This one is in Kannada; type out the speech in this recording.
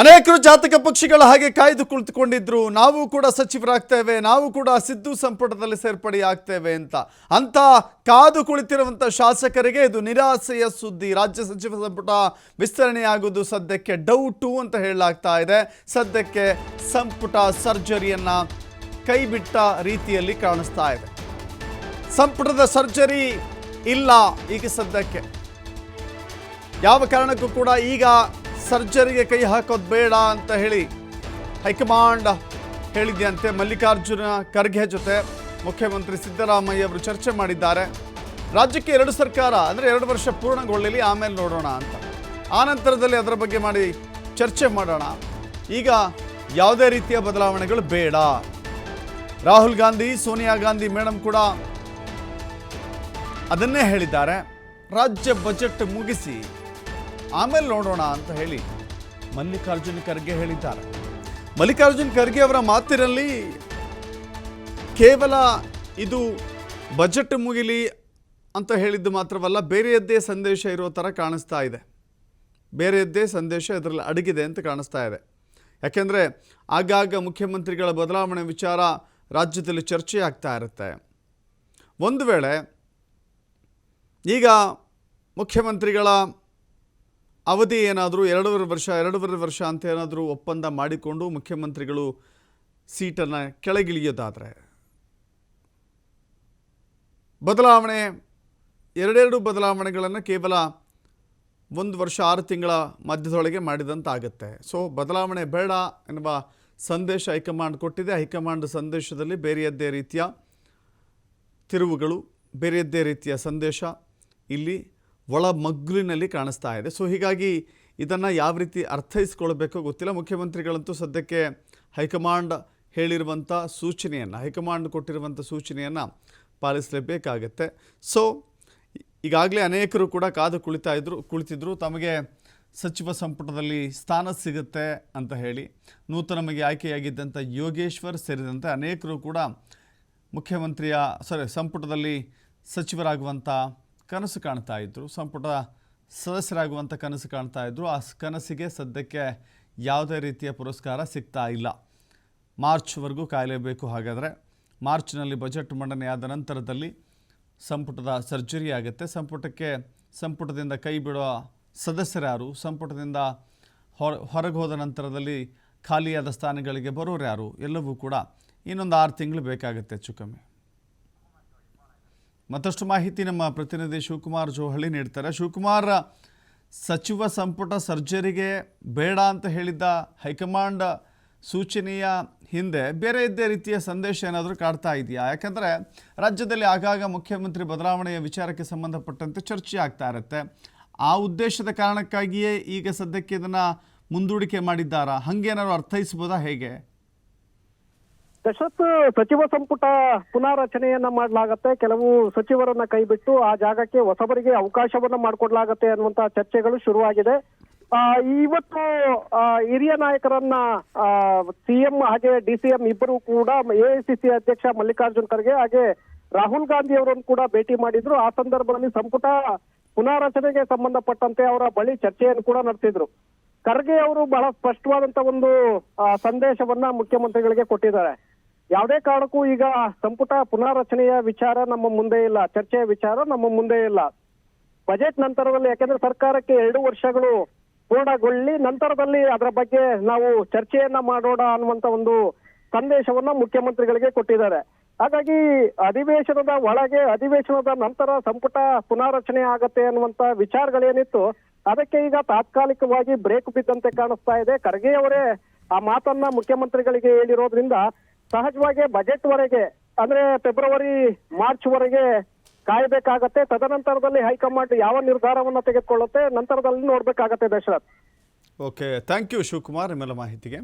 ಅನೇಕರು ಜಾತಕ ಪಕ್ಷಿಗಳ ಹಾಗೆ ಕಾಯ್ದು ಕುಳಿತುಕೊಂಡಿದ್ರು. ನಾವು ಕೂಡ ಸಚಿವರಾಗ್ತೇವೆ, ನಾವು ಕೂಡ ಸಿದ್ದು ಸಂಪುಟದಲ್ಲಿ ಸೇರ್ಪಡೆ ಆಗ್ತೇವೆ ಅಂತ. ಅಂತ ಕಾದು ಕುಳಿತಿರುವಂಥ ಶಾಸಕರಿಗೆ ಇದು ನಿರಾಸೆಯ ಸುದ್ದಿ. ರಾಜ್ಯ ಸಚಿವ ಸಂಪುಟ ವಿಸ್ತರಣೆಯಾಗುವುದು ಸದ್ಯಕ್ಕೆ ಡೌಟು ಅಂತ ಹೇಳಲಾಗ್ತಾ ಇದೆ. ಸದ್ಯಕ್ಕೆ ಸಂಪುಟ ಸರ್ಜರಿಯನ್ನ ಕೈಬಿಟ್ಟ ರೀತಿಯಲ್ಲಿ ಕಾಣಿಸ್ತಾ ಇದೆ. ಸಂಪುಟದ ಸರ್ಜರಿ ಇಲ್ಲ ಈಗ ಸದ್ಯಕ್ಕೆ. ಯಾವ ಕಾರಣಕ್ಕೂ ಕೂಡ ಈಗ ಸರ್ಜರಿಗೆ ಕೈ ಹಾಕೋದು ಬೇಡ ಅಂತ ಹೇಳಿ ಹೈಕಮಾಂಡ್ ಹೇಳಿದೆಯಂತೆ. ಮಲ್ಲಿಕಾರ್ಜುನ ಖರ್ಗೆ ಜೊತೆ ಮುಖ್ಯಮಂತ್ರಿ ಸಿದ್ದರಾಮಯ್ಯ ಅವರು ಚರ್ಚೆ ಮಾಡಿದ್ದಾರೆ. ರಾಜ್ಯಕ್ಕೆ ಎರಡು ಸರ್ಕಾರ, ಅಂದರೆ ಎರಡು ವರ್ಷ ಪೂರ್ಣಗೊಳ್ಳಲಿ, ಆಮೇಲೆ ನೋಡೋಣ ಅಂತ. ಆ ನಂತರದಲ್ಲಿ ಅದರ ಬಗ್ಗೆ ಮಾಡಿ ಚರ್ಚೆ ಮಾಡೋಣ. ಈಗ ಯಾವುದೇ ರೀತಿಯ ಬದಲಾವಣೆಗಳು ಬೇಡ. ರಾಹುಲ್ ಗಾಂಧಿ, ಸೋನಿಯಾ ಗಾಂಧಿ ಮೇಡಮ್ ಕೂಡ ಅದನ್ನೇ ಹೇಳಿದ್ದಾರೆ. ರಾಜ್ಯ ಬಜೆಟ್ ಮುಗಿಸಿ ಆಮೇಲೆ ನೋಡೋಣ ಅಂತ ಹೇಳಿ ಮಲ್ಲಿಕಾರ್ಜುನ್ ಖರ್ಗೆ ಹೇಳಿದ್ದಾರೆ. ಮಲ್ಲಿಕಾರ್ಜುನ್ ಖರ್ಗೆ ಅವರ ಮಾತಿನಲ್ಲಿ ಕೇವಲ ಇದು ಬಜೆಟ್ ಮುಗಿಲಿ ಅಂತ ಹೇಳಿದ್ದು ಮಾತ್ರವಲ್ಲ, ಬೇರೆಯದ್ದೇ ಸಂದೇಶ ಇರೋ ಥರ ಕಾಣಿಸ್ತಾ ಇದೆ. ಬೇರೆಯದ್ದೇ ಸಂದೇಶ ಇದರಲ್ಲಿ ಅಡಗಿದೆ ಅಂತ ಕಾಣಿಸ್ತಾ ಇದೆ. ಯಾಕೆಂದರೆ ಆಗಾಗ ಮುಖ್ಯಮಂತ್ರಿಗಳ ಬದಲಾವಣೆ ವಿಚಾರ ರಾಜ್ಯದಲ್ಲಿ ಚರ್ಚೆ ಆಗ್ತಾ ಇರುತ್ತೆ. ಒಂದು ವೇಳೆ ಈಗ ಮುಖ್ಯಮಂತ್ರಿಗಳ ಅವಧಿ ಏನಾದರೂ, ಎರಡೂವರೆ ವರ್ಷ ಎರಡೂವರೆ ವರ್ಷ ಅಂತ ಏನಾದರೂ ಒಪ್ಪಂದ ಮಾಡಿಕೊಂಡು ಮುಖ್ಯಮಂತ್ರಿಗಳು ಸೀಟನ್ನು ಕೆಳಗಿಳಿಯೋದಾದರೆ? ಬದಲಾವಣೆ, ಎರಡೆರಡು ಬದಲಾವಣೆಗಳನ್ನು ಕೇವಲ ಒಂದು ವರ್ಷ, ಆರು ತಿಂಗಳ ಮಧ್ಯದೊಳಗೆ ಮಾಡಿದಂತಾಗುತ್ತೆ. ಸೊ ಬದಲಾವಣೆ ಬೇಡ ಎನ್ನುವ ಸಂದೇಶ ಹೈಕಮಾಂಡ್ ಕೊಟ್ಟಿದೆ. ಹೈಕಮಾಂಡ್ ಸಂದೇಶದಲ್ಲಿ ಬೇರೆಯದ್ದೇ ರೀತಿಯ ತಿರುವುಗಳು, ಬೇರೆಯದ್ದೇ ರೀತಿಯ ಸಂದೇಶ ಇಲ್ಲಿ ಒಳ ಮಗ್ಗುಲಿನಲ್ಲಿ ಕಾಣಿಸ್ತಾ ಇದೆ. ಸೊ ಹೀಗಾಗಿ ಇದನ್ನು ಯಾವ ರೀತಿ ಅರ್ಥೈಸ್ಕೊಳ್ಬೇಕೋ ಗೊತ್ತಿಲ್ಲ. ಮುಖ್ಯಮಂತ್ರಿಗಳಂತೂ ಸದ್ಯಕ್ಕೆ ಹೈಕಮಾಂಡ್ ಹೇಳಿರುವಂಥ ಸೂಚನೆಯನ್ನು, ಹೈಕಮಾಂಡ್ ಕೊಟ್ಟಿರುವಂಥ ಸೂಚನೆಯನ್ನು ಪಾಲಿಸಲೇಬೇಕಾಗತ್ತೆ. ಸೊ ಈಗಾಗಲೇ ಅನೇಕರು ಕೂಡ ಕಾದು ಕುಳಿತಾ ಇದ್ರು, ಕುಳಿತಿದ್ರು. ತಮಗೆ ಸಚಿವ ಸಂಪುಟದಲ್ಲಿ ಸ್ಥಾನ ಸಿಗುತ್ತೆ ಅಂತ ಹೇಳಿ ನೂತನವಾಗಿ ಆಯ್ಕೆಯಾಗಿದ್ದಂಥ ಯೋಗೇಶ್ವರ್ ಸೇರಿದಂತೆ ಅನೇಕರು ಕೂಡ ಮುಖ್ಯಮಂತ್ರಿಯ ಸಾರಿ ಸಂಪುಟದಲ್ಲಿ ಸಚಿವರಾಗುವಂಥ ಕನಸು ಕಾಣ್ತಾ ಇದ್ದರು ಸಂಪುಟ ಸದಸ್ಯರಾಗುವಂಥ ಕನಸು ಕಾಣ್ತಾ ಇದ್ದರು ಆ ಕನಸಿಗೆ ಸದ್ಯಕ್ಕೆ ಯಾವುದೇ ರೀತಿಯ ಪುರಸ್ಕಾರ ಸಿಗ್ತಾ ಇಲ್ಲ. ಮಾರ್ಚ್ವರೆಗೂ ಕಾಯಲೇಬೇಕು ಹಾಗಾದರೆ. ಮಾರ್ಚ್ನಲ್ಲಿ ಬಜೆಟ್ ಮಂಡನೆಯಾದ ನಂತರದಲ್ಲಿ ಸಂಪುಟದ ಸರ್ಜರಿ ಆಗುತ್ತೆ. ಸಂಪುಟಕ್ಕೆ ಸಂಪುಟದಿಂದ ಕೈ ಬಿಡುವ ಸದಸ್ಯರ್ಯಾರು ಸಂಪುಟದಿಂದ ಹೊರ, ಹೊರಗೆ ಹೋದ ನಂತರದಲ್ಲಿ ಖಾಲಿಯಾದ ಸ್ಥಾನಗಳಿಗೆ ಬರೋರು ಯಾರು? ಎಲ್ಲವೂ ಕೂಡ ಇನ್ನೊಂದು ಆರು ತಿಂಗಳು ಬೇಕಾಗುತ್ತೆ ಹೆಚ್ಚು ಕಮ್ಮಿ ಮತ್ತಷ್ಟು ಮಾಹಿತಿ ನಮ್ಮ ಪ್ರತಿನಿಧಿ ಶಿವಕುಮಾರ್ ಜೋಹಳಿ ನೀಡ್ತಾರೆ. ಶಿವಕುಮಾರ್, ಸಚಿವ ಸಂಪುಟ ಸರ್ಜರಿಗೆ ಬೇಡ ಅಂತ ಹೇಳಿದ್ದ ಹೈಕಮಾಂಡ್ ಸೂಚನೆಯ ಹಿಂದೆ ಬೇರೆ ಇದ್ದೇ ರೀತಿಯ ಸಂದೇಶ ಏನಾದರೂ ಕಾಡ್ತಾ ಇದೆಯಾ? ಯಾಕಂದರೆ ರಾಜ್ಯದಲ್ಲಿ ಆಗಾಗ ಮುಖ್ಯಮಂತ್ರಿ ಬದಲಾವಣೆಯ ವಿಚಾರಕ್ಕೆ ಸಂಬಂಧಪಟ್ಟಂತೆ ಚರ್ಚೆ ಆಗ್ತಾ ಇರುತ್ತೆ. ಆ ಉದ್ದೇಶದ ಕಾರಣಕ್ಕಾಗಿಯೇ ಈಗ ಸದ್ಯಕ್ಕೆ ಇದನ್ನು ಮುಂದೂಡಿಕೆ ಮಾಡಿದ್ದಾರಾ? ಹಂಗೇನಾದ್ರು ಅರ್ಥೈಸ್ಬೋದಾ ಹೇಗೆ? ದಶರಥ್ ಸಚಿವ ಸಂಪುಟ ಪುನಾರಚನೆಯನ್ನ ಮಾಡಲಾಗತ್ತೆ. ಕೆಲವು ಸಚಿವರನ್ನ ಕೈಬಿಟ್ಟು ಆ ಜಾಗಕ್ಕೆ ಹೊಸಬರಿಗೆ ಅವಕಾಶವನ್ನ ಮಾಡಿಕೊಡ್ಲಾಗತ್ತೆ ಅನ್ನುವಂತ ಚರ್ಚೆಗಳು ಶುರುವಾಗಿದೆ. ಆ, ಇವತ್ತು ಹಿರಿಯ ನಾಯಕರನ್ನ ಸಿಎಂ ಹಾಗೆ ಡಿಸಿಎಂ ಇಬ್ಬರು ಕೂಡ ಎಐಸಿಸಿ ಅಧ್ಯಕ್ಷ ಮಲ್ಲಿಕಾರ್ಜುನ್ ಖರ್ಗೆ ಹಾಗೆ ರಾಹುಲ್ ಗಾಂಧಿ ಅವರನ್ನು ಕೂಡ ಭೇಟಿ ಮಾಡಿದ್ರು. ಆ ಸಂದರ್ಭದಲ್ಲಿ ಸಂಪುಟ ಪುನಾರಚನೆಗೆ ಸಂಬಂಧಪಟ್ಟಂತೆ ಅವರ ಬಳಿ ಚರ್ಚೆಯನ್ನು ಕೂಡ ನಡೆಸಿದ್ರು. ಖರ್ಗೆ ಅವರು ಬಹಳ ಸ್ಪಷ್ಟವಾದಂತ ಒಂದು ಸಂದೇಶವನ್ನ ಮುಖ್ಯಮಂತ್ರಿಗಳಿಗೆ ಕೊಟ್ಟಿದ್ದಾರೆ. ಯಾವುದೇ ಕಾರಣಕ್ಕೂ ಈಗ ಸಂಪುಟ ಪುನಾರಚನೆಯ ವಿಚಾರ ನಮ್ಮ ಮುಂದೆ ಇಲ್ಲ, ಚರ್ಚೆಯ ವಿಚಾರ ನಮ್ಮ ಮುಂದೆ ಇಲ್ಲ. ಬಜೆಟ್ ನಂತರದಲ್ಲಿ, ಯಾಕೆಂದ್ರೆ ಸರ್ಕಾರಕ್ಕೆ ಎರಡು ವರ್ಷಗಳು ಪೂರ್ಣಗೊಳ್ಳಿ, ನಂತರದಲ್ಲಿ ಅದರ ಬಗ್ಗೆ ನಾವು ಚರ್ಚೆಯನ್ನ ಮಾಡೋಣ ಅನ್ನುವಂತ ಒಂದು ಸಂದೇಶವನ್ನ ಮುಖ್ಯಮಂತ್ರಿಗಳಿಗೆ ಕೊಟ್ಟಿದ್ದಾರೆ. ಹಾಗಾಗಿ ಅಧಿವೇಶನದ ಒಳಗೆ, ಅಧಿವೇಶನದ ನಂತರ ಸಂಪುಟ ಪುನಾರಚನೆ ಆಗತ್ತೆ ಅನ್ನುವಂತ ವಿಚಾರಗಳೇನಿತ್ತು, ಅದಕ್ಕೆ ಈಗ ತಾತ್ಕಾಲಿಕವಾಗಿ ಬ್ರೇಕ್ ಬಿದ್ದಂತೆ ಕಾಣಿಸ್ತಾ ಇದೆ. ಖರ್ಗೆ ಅವರೇ ಆ ಮಾತನ್ನ ಮುಖ್ಯಮಂತ್ರಿಗಳಿಗೆ ಹೇಳಿರೋದ್ರಿಂದ ಸಹಜವಾಗಿ ಬಜೆಟ್ ವರೆಗೆ, ಅಂದ್ರೆ ಫೆಬ್ರವರಿ ಮಾರ್ಚ್ ವರೆಗೆ ಕಾಯಬೇಕಾಗತ್ತೆ. ತದನಂತರದಲ್ಲಿ ಹೈಕಮಾಂಡ್ ಯಾವ ನಿರ್ಧಾರವನ್ನ ತೆಗೆದುಕೊಳ್ಳುತ್ತೆ, ನಂತರದಲ್ಲಿ ನೋಡ್ಬೇಕಾಗತ್ತೆ Dasharath. Okay thank you Shivakumar ನಿಮ್ಮೆಲ್ಲ ಮಾಹಿತಿಗೆ.